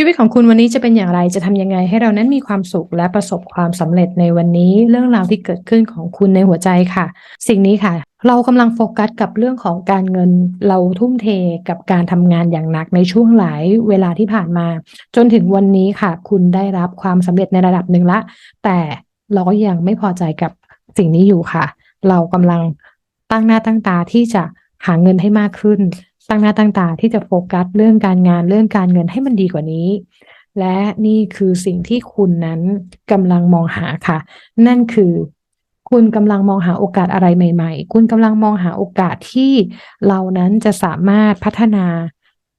ชีวิตของคุณวันนี้จะเป็นอย่างไรจะทำยังไงให้เรานั้นมีความสุขและประสบความสำเร็จในวันนี้ เรื่องราวที่เกิดขึ้นของคุณในหัวใจค่ะ สิ่งนี้ค่ะ เรากำลังโฟกัสกับเรื่องของการเงินเราทุ่มเทกับการทำงานอย่างหนักในช่วงหลายเวลาที่ผ่านมา จนถึงวันนี้ค่ะ คุณได้รับความสำเร็จในระดับหนึ่งละ แต่เราก็ยังไม่พอใจกับสิ่งนี้อยู่ค่ะ เรากำลังตั้งหน้าตั้งตาที่จะหาเงินให้มากขึ้น ตั้งหน้าตั้งตาที่จะโฟกัสเรื่องการงานเรื่องการเงินให้มันดีกว่านี้ และนี่คือสิ่งที่คุณนั้นกำลังมองหาค่ะ นั่นคือคุณกำลังมองหาโอกาสอะไรใหม่ ๆ คุณกำลังมองหาโอกาสที่เรานั้นจะสามารถพัฒนา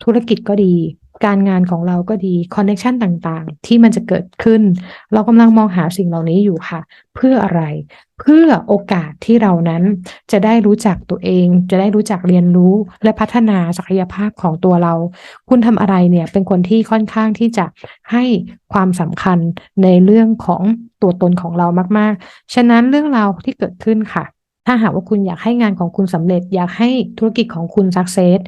ธุรกิจก็ดี การงานของเราก็ดีคอนเน็ชันต่างๆ ที่มันจะเกิดขึ้น เรากำลังมองหาสิ่งเหล่านี้อยู่ค่ะ เพื่ออะไร เพื่อโอกาสที่เรานั้นจะได้รู้จักตัวเอง จะได้รู้จักเรียนรู้และพัฒนาศักยภาพของตัวเรา คุณทำอะไรเนี่ยเป็นคนที่ค่อนข้างที่จะให้ความสำคัญในเรื่องของตัวตนของเรามากๆ ฉะนั้นเรื่องราวที่เกิดขึ้นค่ะ ถ้าหากว่าคุณอยากให้งานของคุณสำเร็จ อยากให้ธุรกิจของคุณสักเซส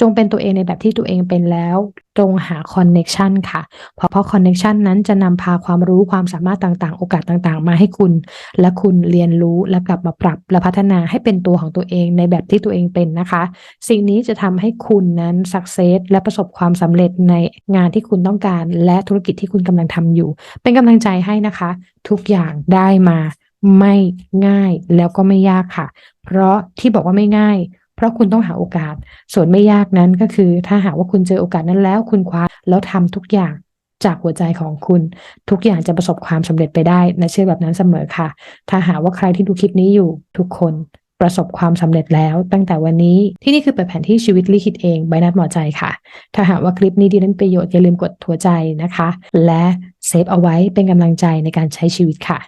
จงเป็นตัวเองในแบบที่ตัวเองเป็นแล้ว จงหาคอนเน็ชันค่ะ เพราะเพราะคอนเน็ชันนั้นจะนำพาความรู้ความสามารถต่างๆ โอกาสต่างๆ มาให้คุณ และคุณเรียนรู้และกลับมาปรับและพัฒนาให้เป็นตัวของตัวเองในแบบที่ตัวเองเป็นนะคะ สิ่งนี้จะทำให้คุณนั้นสักเซสและประสบความสำเร็จในงานที่คุณต้องการ และธุรกิจที่คุณกำลังทำอยู่ เป็นกำลังใจให้นะคะ ทุกอย่างได้มา ไม่ง่ายแล้วก็ไม่ยากค่ะ เพราะที่บอกว่าไม่ง่าย เพราะคุณต้องหาโอกาส ส่วนไม่ยากนั้นก็คือ ถ้าหากว่าคุณเจอโอกาสนั้นแล้วคุณคว้าแล้วทำทุกอย่างจากหัวใจของคุณ ทุกอย่างจะประสบความสำเร็จไปได้นะเชื่อแบบนั้นเสมอค่ะ ถ้าหากว่าใครที่ดูคลิปนี้อยู่ทุกคนประสบความสำเร็จแล้วตั้งแต่วันนี้ที่นี่คือเปิดแผนที่ชีวิตลิขิตเองใบนัดหมอใจค่ะ ถ้าหากว่าคลิปนี้ดีนั้นประโยชน์อย่าลืมกดหัวใจนะคะ และเซฟเอาไว้เป็นกำลังใจในการใช้ชีวิตค่ะ